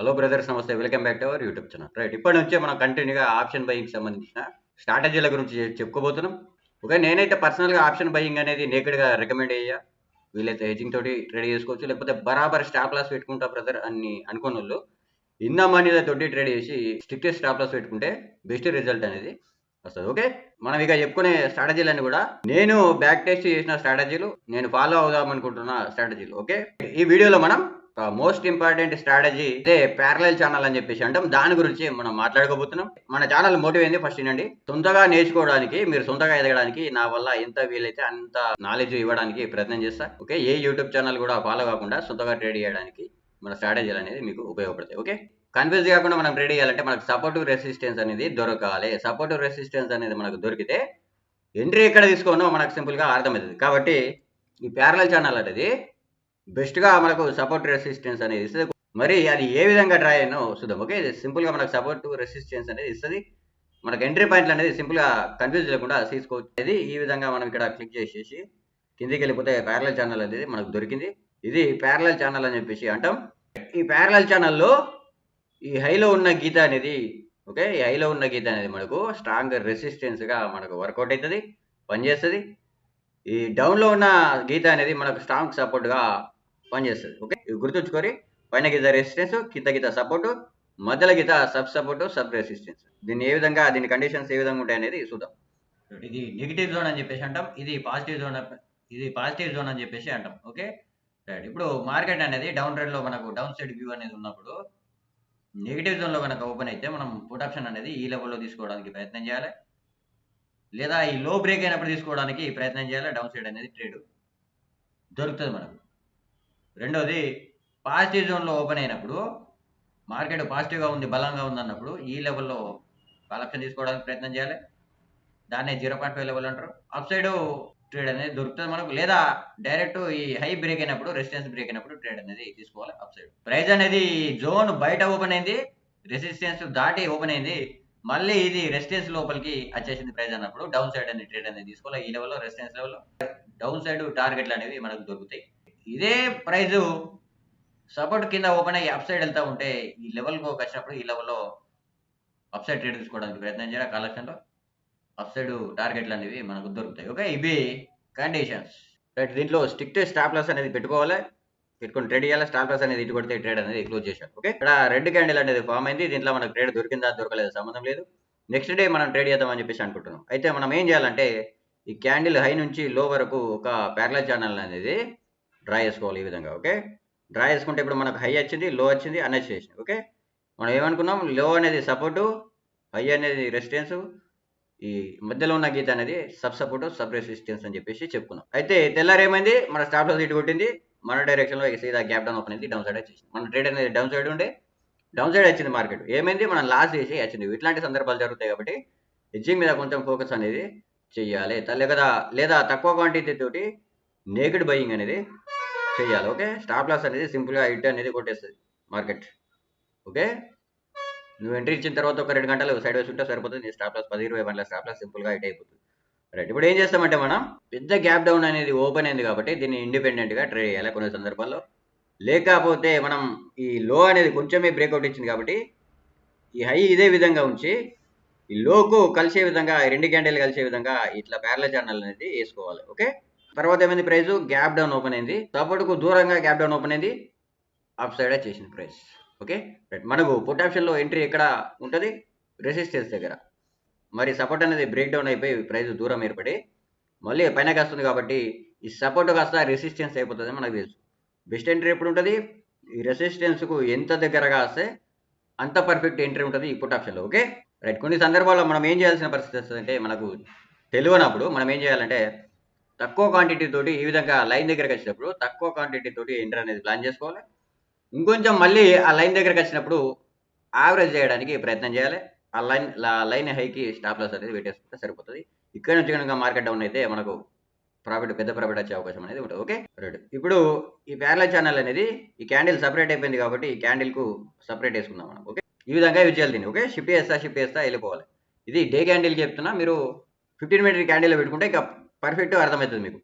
Hello brothers నమస్తే welcome back to our YouTube channel right ఇప్పటి నుంచే మనం కంటిన్యూగా ఆప్షన్ బయింగ్ సంబంధించిన స్ట్రాటజీల గురించి చెప్పుకోబోతున్నాం. ఓకే నేనైతే పర్సనల్గా ఆప్షన్ బయింగ్ అనేది నేకెడ్గా రికమెండ్ అయ్యా. వీలైతే హెజింగ్ తోటి ట్రేడ్ చేసుకోవచ్చు. లేకపోతే బరాబర్ స్టాప్ లాస్ పెట్టుకుంటా బ్రదర్ అని అనుకున్న వాళ్ళు ఇందా మనీల తోటి ట్రేడ్ చేసి స్ట్రిక్ట్ స్టాప్ లాస్ పెట్టుకుంటే బెస్ట్ రిజల్ట్ అనేది వస్తుంది. ఓకే మనం ఇక చెప్పుకునే స్ట్రాటజీలన్నీ కూడా నేను బ్యాక్ టెస్ట్ చేసిన స్ట్రాటజీలు నేను ఫాలో అవుదాం అనుకుంటున్న స్ట్రాటజీలు ఓకే ఈ వీడియోలో మనం మోస్ట్ ఇంపార్టెంట్ స్ట్రాటజీ అదే ప్యారలల్ ఛానల్ అని చెప్పేసి అంటాం దాని గురించి మనం మాట్లాడుకోబోతున్నాం. మన ఛానల్ మోటివ్ ఏంది? ఫస్ట్ ఏంటండి సొంతగా నేర్చుకోవడానికి మీరు సొంతగా ఎదగడానికి నా వల్ల ఎంత వీలైతే అంత నాలెడ్జ్ ఇవ్వడానికి ప్రయత్నం చేస్తా. ఓకే ఏ యూట్యూబ్ ఛానల్ కూడా ఫాలో కాకుండా సొంతగా ట్రేడ్ చేయడానికి మన స్ట్రాటజీలు అనేది మీకు ఉపయోగపడతాయి. ఓకే కన్ఫ్యూజ్ కాకుండా మనం ట్రేడ్ చేయాలంటే మనకు సపోర్టివ్ రెసిస్టెన్స్ అనేది దొరకాలి. సపోర్టివ్ రెసిస్టెన్స్ అనేది మనకు దొరికితే ఎంట్రీ ఎక్కడ తీసుకోనో మనకు సింపుల్గా అర్థమవుతుంది. కాబట్టి ఈ ప్యారలల్ ఛానల్ అనేది బెస్ట్గా మనకు సపోర్ట్ రెసిస్టెన్స్ అనేది ఇస్తుంది. మరి అది ఏ విధంగా డ్రా అయినో చూద్దాం. ఓకే సింపుల్గా మనకు సపోర్ట్ రెసిస్టెన్స్ అనేది ఇస్తుంది. మనకు ఎంట్రీ పాయింట్లు అనేది సింపుల్గా కన్ఫ్యూజ్ లేకుండా తీసుకోవచ్చు ఈ విధంగా మనం ఇక్కడ క్లిక్ చేసేసి కిందికి వెళ్ళిపోతే ప్యారలల్ ఛానల్ అనేది మనకు దొరికింది. ఇది ప్యారలల్ ఛానల్ అని చెప్పేసి అంటాం. ఈ ప్యారలల్ ఛానల్లో ఈ హైలో ఉన్న గీత అనేది ఓకే ఈ హైలో ఉన్న గీత అనేది మనకు స్ట్రాంగ్ రెసిస్టెన్స్గా మనకు వర్కౌట్ అవుతుంది పనిచేస్తుంది. ఈ డౌన్లో ఉన్న గీత అనేది మనకు స్ట్రాంగ్ సపోర్ట్గా పనిచేస్తుంది ఓకే? ఇవి గుర్తుంచుకొని పైన గీత రెసిస్టెన్స్ కింద గీత సపోర్టు మధ్యలో గీత సబ్ సపోర్టు సబ్ రెసిస్టెన్స్ దీన్ని ఏ విధంగా దీని కండిషన్స్ ఏ విధంగా ఉంటాయి అనేది చూద్దాం. ఇది నెగిటివ్ జోన్ అని చెప్పేసి అంటాం. ఇది పాజిటివ్ జోన్ ఇది పాజిటివ్ జోన్ అని చెప్పేసి అంటాం. ఓకే? రైట్ ఇప్పుడు మార్కెట్ అనేది డౌన్ ట్రెండ్లో మనకు డౌన్ సైడ్ వ్యూ అనేది ఉన్నప్పుడు నెగిటివ్ జోన్లో కనుక ఓపెన్ అయితే మనం పుట్ ఆప్షన్ అనేది ఈ లెవెల్లో తీసుకోవడానికి ప్రయత్నం చేయాలి. లేదా ఈ లో బ్రేక్ అయినప్పుడు తీసుకోవడానికి ప్రయత్నం చేయాలి. డౌన్ సైడ్ అనేది ట్రేడ్ దొరుకుతుంది మనకు. రెండోది పాజిటివ్ జోన్లో ఓపెన్ అయినప్పుడు మార్కెట్ పాజిటివ్గా ఉంది బలంగా ఉంది అన్నప్పుడు ఈ లెవెల్లో కలెక్షన్ తీసుకోవడానికి ప్రయత్నం చేయాలి. దాన్నే జీరో పాయింట్ ఫైవ్ లెవెల్ అంటారు. అప్ సైడ్ ట్రేడ్ అనేది దొరుకుతుంది మనకు లేదా డైరెక్ట్ ఈ హై బ్రేక్ అయినప్పుడు రెసిస్టెన్స్ బ్రేక్ అయినప్పుడు ట్రేడ్ అనేది తీసుకోవాలి అప్ సైడ్ ప్రైస్ అనేది జోన్ బయట ఓపెన్ అయింది రెసిస్టెన్స్ దాటి ఓపెన్ అయింది మళ్ళీ ఇది రెసిస్టెన్స్ లోపలికి వచ్చేసింది ప్రైస్ అన్నప్పుడు డౌన్ సైడ్ అనేది ట్రేడ్ అనేది తీసుకోవాలి. ఈ లెవెల్లో రెసిస్టెన్స్ లెవెల్లో డౌన్ సైడ్ టార్గెట్లు అనేవి మనకు దొరుకుతాయి. ఇదే ప్రైజు. సపోర్ట్ కింద ఓపెన్ అయ్యి అప్ సైడ్ వెళ్తా ఉంటే ఈ లెవెల్కి వచ్చినప్పుడు ఈ లెవెల్లో అప్ సైడ్ ట్రేడ్ తీసుకోవడానికి ప్రయత్నం చేయాలి కలెక్షన్లో అప్ సైడ్ టార్గెట్లు అనేవి మనకు దొరుకుతాయి. ఓకే ఇవి కండిషన్స్. రైట్ దీంట్లో స్టిక్ స్టాప్ లాస్ అనేది పెట్టుకోవాలి? పెట్టుకుని ట్రేడ్ చేయాలి? స్టాప్ లాస్ అనేది ఇటు కొడితే ట్రేడ్ అనేది క్లోజ్ చేశారు ఓకే ఇక్కడ రెడ్ క్యాండిల్ అనేది ఫామ్ అయింది. దీంట్లో మనకు ట్రేడ్ దొరికిందా దొరకలేదు సంబంధం లేదు. నెక్స్ట్ డే మనం ట్రేడ్ చేద్దామని చెప్పేసి అనుకుంటున్నాం. అయితే మనం ఏం చేయాలంటే ఈ క్యాండిల్ హై నుంచి లో వరకు ఒక ప్యారల ఛానల్ అనేది డ్రా చేసుకోవాలి ఈ విధంగా ఓకే? డ్రా చేసుకుంటే ఇప్పుడు మనకు హై వచ్చింది లో వచ్చింది అనేది చేసింది ఓకే? మనం ఏమనుకున్నాం? లో అనేది సపోర్టు హై అనేది రెసిస్టెన్స్ ఈ మధ్యలో ఉన్న గీత అనేది సబ్ సపోర్ట్ సబ్ రెసిస్టెన్స్ అని చెప్పేసి చెప్పుకున్నాం. అయితే తెల్లారేమైంది మన స్టాప్ లాస్ ఇటు కొట్టింది. మన డైరెక్షన్లో సీదా గ్యాప్ డౌన్ ఓపెన్ అయింది డౌన్ సైడ్ వచ్చేసింది. మన ట్రేడ్ అనేది డౌన్ సైడ్ ఉండే డౌన్ సైడ్ వచ్చింది మార్కెట్ ఏమైంది? మనం లాస్ చేసి వచ్చింది. ఇట్లాంటి సందర్భాలు జరుగుతాయి కాబట్టి హెడ్జింగ్ మీద కొంచెం ఫోకస్ అనేది చెయ్యాలి లేదా లేదా తక్కువ క్వాంటిటీ తోటి నేకెడ్ బయింగ్ అనేది చేయాలి ఓకే స్టాప్ లాస్ అనేది సింపుల్గా హిట్ అనేది కొట్టేస్తుంది మార్కెట్ ఓకే నువ్వు ఎంట్రీ ఇచ్చిన తర్వాత ఒక రెండు గంటలు సైడ్ వేసి ఉంటే సరిపోతుంది. నీ స్టాప్ లాస్ పది ఇరవై గంటల స్టాప్ లాస్ సింపుల్గా హిట్ అయిపోతుంది. రైట్ ఇప్పుడు ఏం చేస్తామంటే మనం పెద్ద గ్యాప్ డౌన్ అనేది ఓపెన్ అయింది కాబట్టి దీన్ని ఇండిపెండెంట్గా ట్రేడ్ చేయాలి కొన్ని సందర్భాల్లో. లేకపోతే మనం ఈ లో అనేది కొంచెమే బ్రేక్అవుట్ ఇచ్చింది కాబట్టి ఈ హై ఇదే విధంగా ఉంచి ఈ లోకు కలిసే విధంగా ఈ రెండు క్యాండిల్ కలిసే విధంగా ఇట్లా ప్యారల ఛానల్ అనేది వేసుకోవాలి ఓకే తర్వాత ఏమైంది ప్రైస్ గ్యాప్ డౌన్ ఓపెన్ అయింది. సపోర్ట్కు దూరంగా గ్యాప్ డౌన్ ఓపెన్ అయింది. అప్ సైడ్ చేసింది ప్రైస్ ఓకే? రైట్. మనకు పుట్ ఆప్షన్లో ఎంట్రీ ఎక్కడ ఉంటుంది? రెసిస్టెన్స్ దగ్గర. మరి సపోర్ట్ అనేది బ్రేక్ డౌన్ అయిపోయి ప్రైస్ దూరం ఏర్పడి మళ్ళీ పైనకి వస్తుంది కాబట్టి ఈ సపోర్ట్ కాస్త రెసిస్టెన్స్ అయిపోతుంది మనకు తెలుసు. బెస్ట్ ఎంట్రీ ఎప్పుడు ఉంటుంది? ఈ రెసిస్టెన్స్కు ఎంత దగ్గరగా వస్తే అంత పర్ఫెక్ట్ ఎంట్రీ ఉంటుంది ఈ పుట్ ఆప్షన్లో ఓకే? రైట్. కొన్ని సందర్భాల్లో మనం ఏం చేయాల్సిన పరిస్థితి వస్తుంది అంటే మనకు తెలియనప్పుడు మనం ఏం చేయాలంటే తక్కువ క్వాంటిటీ తోటి ఈ విధంగా లైన్ దగ్గరకు వచ్చినప్పుడు తక్కువ క్వాంటిటీ తోటి ఎంటర్ అనేది ప్లాన్ చేసుకోవాలి. ఇంకొంచెం మళ్ళీ ఆ లైన్ దగ్గరకు వచ్చినప్పుడు యావరేజ్ చేయడానికి ప్రయత్నం చేయాలి. ఆ లైన్ లైన్ హైకి స్టాప్ లాస్ అనేది పెట్టేసుకుంటే సరిపోతుంది. ఇక్కడ నుంచి కనుక మార్కెట్ డౌన్ అయితే మనకు ప్రాఫిట్ పెద్ద ప్రాఫిట్ వచ్చే అవకాశం అనేది ఉంటుంది. ఓకే రైట్ ఇప్పుడు ఈ ప్యారల ఛానల్ అనేది ఈ క్యాండిల్ సపరేట్ అయిపోయింది కాబట్టి ఈ క్యాండిల్కు సపరేట్ వేసుకుందాం మనం. ఓకే ఈ విధంగా యూజ్ చేయాలి దీన్ని. ఓకే షిఫ్ట్ చేస్తా షిఫ్ట్ చేస్తా వెళ్ళిపోవాలి. ఇది డే క్యాండిల్ చెప్తున్నా. మీరు ఫిఫ్టీన్ మినిట్ క్యాండిల్ పెట్టుకుంటే ఇక పర్ఫెక్ట్ అర్థమవుతుంది మీకు.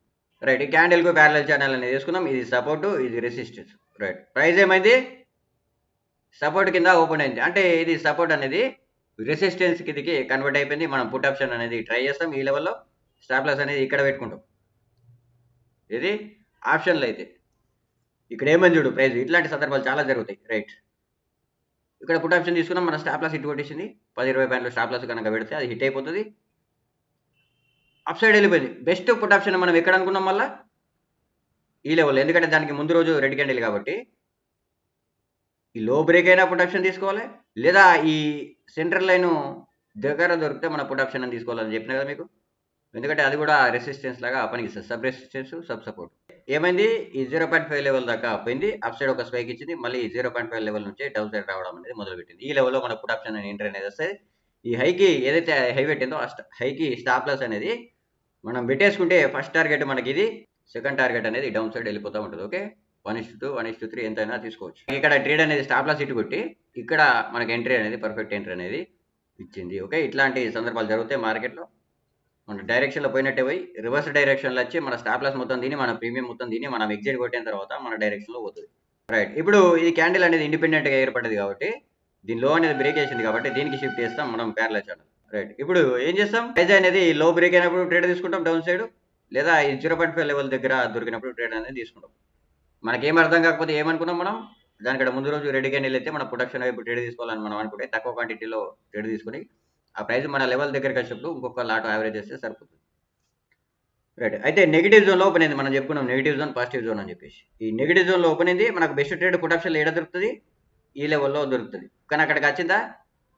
రైట్ ఈ క్యాండిల్కు ప్యారలల్ ఛానల్ అనేది తీసుకున్నాం ఇది సపోర్టు ఇది రెసిస్టెన్స్ రైట్ ప్రైస్ ఏమైంది? సపోర్ట్ కింద ఓపెన్ అయింది. అంటే ఇది సపోర్ట్ అనేది రెసిస్టెన్స్ కిందకి కన్వర్ట్ అయిపోయింది. మనం పుట్ ఆప్షన్ అనేది ట్రై చేస్తాం. ఈ లెవెల్లో స్టాప్లస్ అనేది ఇక్కడ పెట్టుకుంటాం. ఇది ఆప్షన్లు అయితే. ఇక్కడ ఏమని చూడు ప్రైజ్ ఇట్లాంటి సందర్భాలు చాలా జరుగుతాయి. రైట్ ఇక్కడ పుట్ ఆప్షన్ తీసుకున్నాం. మన స్టాప్లస్ హిట్ కొట్టేసింది. పది ఇరవై పాయింట్లు స్టాప్లాస్ కనుక పెడితే అది హిట్ అయిపోతుంది. అప్ సైడ్ వెళ్ళిపోయింది. బెస్ట్ పుట్ ఆప్షన్ మనం ఎక్కడ అనుకున్నాం మళ్ళా? ఈ లెవెల్ ఎందుకంటే దానికి ముందు రోజు రెడ్ క్యాండిల్ కాబట్టి. ఈ లో బ్రేక్ అయినా పుట్ ఆప్షన్ తీసుకోవాలి. లేదా ఈ సెంట్రల్ లైన్ దగ్గర దొరికితే మన పుట్ ఆప్షన్ అని తీసుకోవాలని చెప్పిన కదా మీకు? ఎందుకంటే అది కూడా రెసిస్టెన్స్ లాగా పనికిస్తుంది సబ్ రెసిస్టెన్స్ సబ్ సపోర్ట్ ఏమైంది? ఈ జీరో పాయింట్ ఫైవ్ లెవెల్ దాకా పోయింది అప్ సైడ్ ఒక స్పైక్ ఇచ్చింది. మళ్ళీ జీరో పాయింట్ ఫైవ్ లెవెల్ నుంచి డౌన్ సైడ్ రావడం అనేది మొదలుపెట్టింది. ఈ లెవెల్లో మన పుట్ ఆప్షన్ ఎంటర్ అనేది వస్తుంది ఈ హైకి ఏదైతే హై పెట్టిందో ఆ హైకి స్టాప్ లాస్ అనేది మనం పెట్టేసుకుంటే ఫస్ట్ టార్గెట్ మనకి ఇది సెకండ్ టార్గెట్ అనేది డౌన్ సైడ్ వెళ్ళిపోతూ ఉంటుంది okay one is two one is two three ఎంతైనా తీసుకోవచ్చు. ఇక్కడ ట్రేడ్ అనేది స్టాప్ లాస్ ఇటు కొట్టి ఇక్కడ మనకి ఎంట్రీ అనేది పర్ఫెక్ట్ ఎంట్రీ అనేది ఇచ్చింది ఓకే ఇట్లాంటి సందర్భాలు జరుగుతాయి మార్కెట్లో మన డైరెక్షన్లో పోయినట్టే పోయి రివర్స్ డైరెక్షన్లో వచ్చి మన స్టాప్ లాస్ మొత్తం తిని మన ప్రీమియం మొత్తం తిని మనం ఎగ్జిట్ కొట్టిన తర్వాత మన డైరెక్షన్లో పోతుంది. రైట్ ఇప్పుడు ఈ క్యాండిల్ అనేది ఇండిపెండెంట్గా ఏర్పడింది కాబట్టి దీని లో అనేది బ్రేక్ చేసింది కాబట్టి దీనికి షిఫ్ట్ చేస్తాం మనం ప్యారల ఛానల్ రైట్ ఇప్పుడు ఏం చేస్తాం? ప్రైజ్ అనేది లో బ్రేక్ అయినప్పుడు ట్రేడ్ తీసుకుంటాం డౌన్ సైడ్ లేదా ఈ జీరో పాయింట్ ఫైవ్ లెవెల్ దగ్గర దొరికినప్పుడు ట్రేడ్ అనేది తీసుకుంటాం. మనకేం అర్థం కాకపోతే ఏమనుకున్నాం మనం? దానికంటే ముందు రోజు రెడీగా క్యాండిల్ మన ప్రొడక్షన్ వైపు ట్రేడ్ తీసుకోవాలని మనం అనుకుంటే తక్కువ క్వాంటిటీలో ట్రేడ్ తీసుకొని ఆ ప్రైస్ మన లెవెల్ దగ్గరికి వచ్చినప్పుడు ఇంకొక లాట్ యావరేజ్ చేస్తే సరిపోతుంది. రైట్ అయితే నెగిటివ్ జోన్లో ఓపెన్ అయింది. మనం చెప్పుకున్నాం నెగిటివ్ జోన్ పాజిటివ్ జోన్ అని చెప్పేసి. ఈ నెగిటివ్ జోన్లో ఓపెన్ అయింది. మనకు బెస్ట్ ట్రేడ్ ప్రొడక్షన్ ఏడ దొరుకుతుంది? ఈ లెవెల్లో దొరుకుతుంది. కానీ అక్కడికి వచ్చిందా?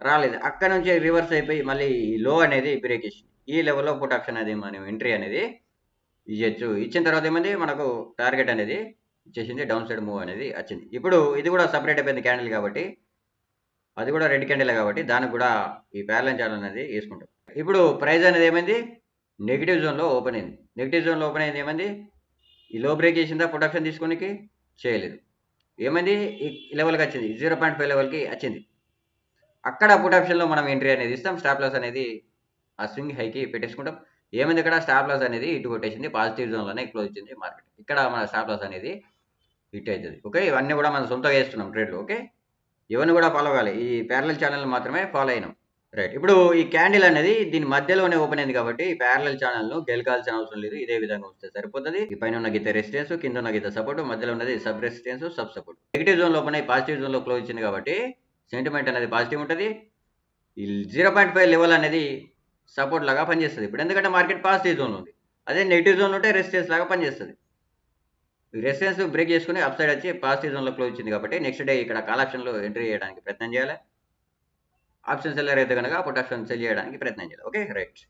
రాలేదు. అక్కడ నుంచి రివర్స్ అయిపోయి మళ్ళీ ఈ లో అనేది బ్రేక్ ఇచ్చింది ఈ లెవెల్లో పుట్ ఆప్షన్ అనేది మనం ఎంట్రీ అనేది ఇవ్వచ్చు ఇచ్చిన తర్వాత ఏమైంది? మనకు టార్గెట్ అనేది ఇచ్చేసింది డౌన్ సైడ్ మూవ్ అనేది వచ్చింది. ఇప్పుడు ఇది కూడా సపరేట్ అయిపోయింది క్యాండిల్ కాబట్టి. అది కూడా రెడ్ క్యాండిల్ కాబట్టి దానికి కూడా ఈ ప్యారలైన్ ఛానల్ అనేది వేసుకుంటాం. ఇప్పుడు ప్రైజ్ అనేది ఏమైంది? నెగిటివ్ జోన్లో ఓపెన్ అయింది. నెగిటివ్ జోన్లో ఓపెన్ అయింది ఏమైంది? ఈ లో బ్రేక్ చేసిందా? ప్రొడక్షన్ తీసుకోనికి చేయలేదు. ఏమైంది? ఈ లెవెల్కి వచ్చింది. జీరో పాయింట్ ఫైవ్ లెవెల్కి వచ్చింది. అక్కడ పుట్ ఆప్షన్లో మనం ఎంట్రీ అనేది ఇస్తాం. స్టాప్ లాస్ అనేది ఆ స్వింగ్ హైకి పెట్టేసుకుంటాం. ఏమైంది ఇక్కడ? స్టాప్ లాస్ అనేది ఇటు కొట్టేసింది. పాజిటివ్ జోన్లోనే క్లోజ్ వచ్చింది మార్కెట్ ఇక్కడ మన స్టాప్ లాస్ అనేది హిట్ అవుతుంది. ఓకే ఇవన్నీ కూడా మనం సొంతంగా వేస్తున్నాం ట్రేడ్లో ఓకే ఇవన్నీ కూడా ఫాలో అవ్వాలి ఈ ప్యారల ఛానల్ మాత్రమే ఫాలో అయినాం. రైట్ ఇప్పుడు ఈ క్యాండిల్ అనేది దీని మధ్యలోనే ఓపెన్ అయింది కాబట్టి ఈ ప్యారలల్ ఛానల్ను గెలకాల్సిన అవసరం లేదు. ఇదే విధంగా వస్తే సరిపోతుంది. ఈ పైన ఉన్న గీత రెసిస్టెన్స్ కింద ఉన్న గీత సపోర్ట్ మధ్యలో ఉన్నది sub resistance sub support negative జోన్లో ఓపెన్ అయ్యి పాజిటివ్ జోన్లో క్లోజ్ ఇచ్చింది కాబట్టి సెంటిమెంట్ అనేది పాజిటివ్ ఉంటుంది. ఈ జీరో పాయింట్ ఫైవ్ లెవెల్ అనేది సపోర్ట్ లాగా పనిచేస్తుంది. ఇప్పుడు ఎందుకంటే మార్కెట్ పాజిటివ్ జోన్ ఉంది. అదే నెగిటివ్ జోన్ ఉంటే రెసిస్టెన్స్ లాగా పనిచేస్తుంది. రెసిస్టెన్స్ బ్రేక్ చేసుకుని అప్ సైడ్ వచ్చి పాజిటివ్ జోన్లో క్లోజ్ ఇచ్చింది కాబట్టి నెక్స్ట్ డే ఇక్కడ కాల్ ఆప్షన్లో ఎంట్రీ చేయడానికి ప్రయత్నం చేయాలి. ఆప్షన్ సెల్లర్ అయితే కనుక పుట్ ఆప్షన్ సెల్ చేయడానికి ప్రయత్నం చేయాలి. ఓకే? రైట్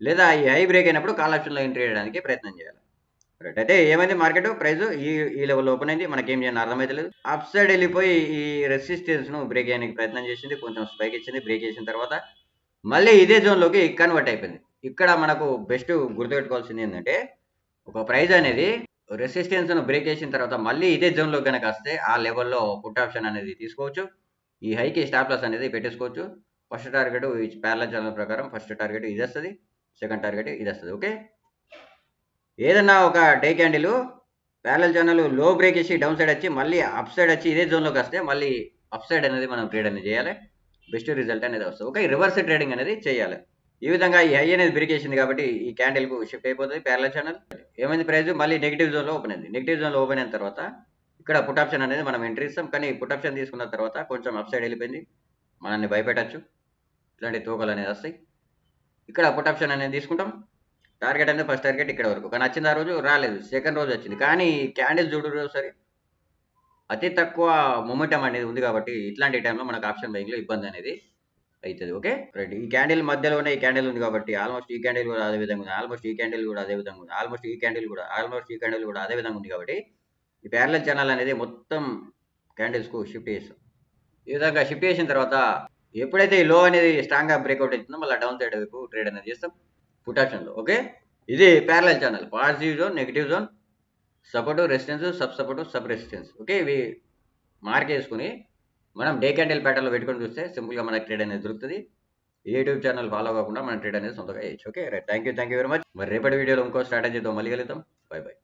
లేదా ఈ హై బ్రేక్ అయినప్పుడు కాల్ ఆప్షన్లో ఎంట్రీ చేయడానికి ప్రయత్నం చేయాలి. రైట్ అయితే ఏమైంది మార్కెట్ ప్రైస్ ఈ ఈ లెవెల్లో ఓపెన్ అయింది. మనకేం చేయాలని అర్థమైతే లేదు అప్ సైడ్ వెళ్ళిపోయి ఈ రెసిస్టెన్స్ను బ్రేక్ చేయడానికి ప్రయత్నం చేసింది. కొంచెం స్పైక్ ఇచ్చింది. బ్రేక్ చేసిన తర్వాత మళ్ళీ ఇదే జోన్లోకి కన్వర్ట్ అయిపోయింది. ఇక్కడ మనకు బెస్ట్ గుర్తుపెట్టుకోవాల్సింది ఏంటంటే ఒక ప్రైజ్ అనేది రెసిస్టెన్స్ను బ్రేక్ చేసిన తర్వాత మళ్ళీ ఇదే జోన్లోకి కనుక వస్తే ఆ లెవెల్లో పుట్ ఆప్షన్ అనేది తీసుకోవచ్చు. ఈ హైకి స్టాప్ లాస్ అనేది పెట్టేసుకోవచ్చు. ఫస్ట్ టార్గెట్ ప్యారల ఛానల్ ప్రకారం ఫస్ట్ టార్గెట్ ఇది వస్తుంది సెకండ్ టార్గెట్ ఇది వస్తుంది ఓకే? ఏదన్నా ఒక డే క్యాండిల్ ప్యారల ఛానల్లో బ్రేక్ చేసి డౌన్ సైడ్ వచ్చి మళ్ళీ అప్ సైడ్ వచ్చి ఇదే జోన్లోకి వస్తే మళ్ళీ అప్ సైడ్ అనేది మనం ట్రేడ్ అనేది చేయాలి. బెస్ట్ రిజల్ట్ అనేది వస్తుంది ఓకే? రివర్స్ ట్రేడింగ్ అనేది చేయాలి. ఈ విధంగా ఈ హై అనేది బ్రేక్ చేసింది కాబట్టి ఈ క్యాండిల్కు షిఫ్ట్ అయిపోతుంది ప్యారల ఛానల్. ఏమైంది ప్రైస్? మళ్ళీ నెగిటివ్ జోన్లో ఓపెన్ అయింది. నెగిటివ్ జోన్లో ఓపెన్ అయిన తర్వాత ఇక్కడ పుట్ ఆప్షన్ అనేది మనం ఎంట్రీ ఇస్తాం. కానీ పుట్ ఆప్షన్ తీసుకున్న తర్వాత కొంచెం అప్ సైడ్ వెళ్ళిపోయింది. మనల్ని భయపెట్టచ్చు. ఇట్లాంటి తూకలు అనేది వస్తాయి. ఇక్కడ పుట్ ఆప్షన్ అనేది తీసుకుంటాం. టార్గెట్ అనేది ఫస్ట్ టార్గెట్ ఇక్కడ వరకు. కానీ వచ్చింది ఆ రోజు రాలేదు. సెకండ్ రోజు వచ్చింది. కానీ క్యాండిల్ చూడు సరే అతి తక్కువ మొమెంటం అనేది ఉంది కాబట్టి ఇట్లాంటి టైంలో మనకు ఆప్షన్ బైంగ్లో ఇబ్బంది అనేది అవుతుంది ఓకే రైట్ ఈ క్యాండిల్ మధ్యలోనే ఈ క్యాండిల్ ఉంది కాబట్టి ఆల్మోస్ట్ ఈ క్యాండిల్ కూడా అదే విధంగా ఉంది. ఆల్మోస్ట్ ఈ క్యాండిల్ కూడా అదే విధంగా ఉంది. ఆల్మోస్ట్ ఈ క్యాండిల్ కూడా ఆల్మోస్ట్ ఈ క్యాండిల్ కూడా అదే విధంగా ఉంది కాబట్టి ఈ ప్యారల ఛానల్ అనేది మొత్తం క్యాండిల్స్కు షిఫ్ట్ చేస్తాం ఈ విధంగా షిఫ్ట్ చేసిన తర్వాత ఎప్పుడైతే ఈ లో అనేది స్ట్రాంగ్గా బ్రేక్అవుట్ అవుతుందో మళ్ళీ డౌన్ సైడ్ వైపు ట్రేడ్ అనేది చేస్తాం. పుట్ ఆప్షన్లో ఓకే ఇది parallel channel positive zone negative zone support resistance sub support sub resistance okay ఇవి మార్క్ చేసుకుని మనం డే క్యాండిల్ ప్యాటర్న్లో పెట్టుకొని చూస్తే సింపుల్గా మనకి ట్రేడ్ అనేది దొరుకుతుంది. యూట్యూబ్ ఛానల్ ఫాలో కాకుండా మన ట్రేడ్ అనేది సొంతగా చేయొచ్చు okay right thank you thank you very much మరి రేపటి వీడియోలో ఇంకో స్ట్రాటజీతో మళ్ళీ కలుగుతాం బై బై